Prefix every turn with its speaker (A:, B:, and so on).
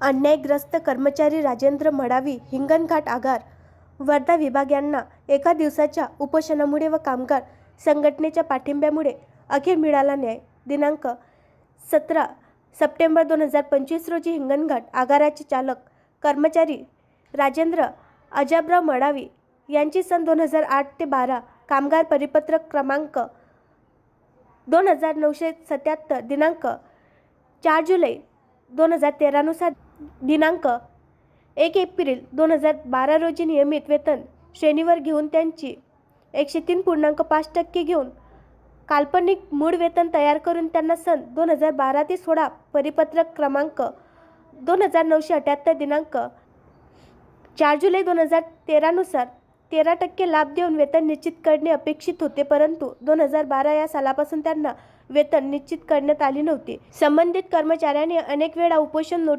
A: अन्यायग्रस्त कर्मचारी राजेंद्र मडावी हिंगणघाट आगार. वर्धा विभाग यांना एका दिवसाच्या उपोषणामुळे व कामगार संघटनेच्या पाठिंब्यामुळे अखेर मिळाला न्याय. दिनांक सतरा सप्टेंबर दोन हजार पंचवीस रोजी हिंगणघाट आगाराचे चालक कर्मचारी राजेंद्र अजबराव मडावी यांची सन दोन हजार आठ ते बारा कामगार परिपत्रक क्रमांक दोन हजार नऊशे सत्याहत्तर दिनांक चार जुलै दोन हजार तेरानुसार दिनांक एक एप्रिल दोन हजार बारा रोजी नियमित वेतन श्रेणीवर घेऊन त्यांची एकशे तीन पूर्णांक पाच टक्के घेऊन काल्पनिक मूळ वेतन तयार करून त्यांना सन दोन हजार बारा ते सोळा परिपत्रक क्रमांक दोन हजार नऊशे अठ्याहत्तर दिनांक चार जुलै दोन हजार तेरानुसार तेरा टक्के लाभ देऊन वेतन निश्चित करणे अपेक्षित होते परंतु दोन हजार बारा या सालापासून त्यांना वेतन निश्चित करण्यात आले नव्हते. संबंधित कर्मचाऱ्याने अनेक वेळा उपोषण नोट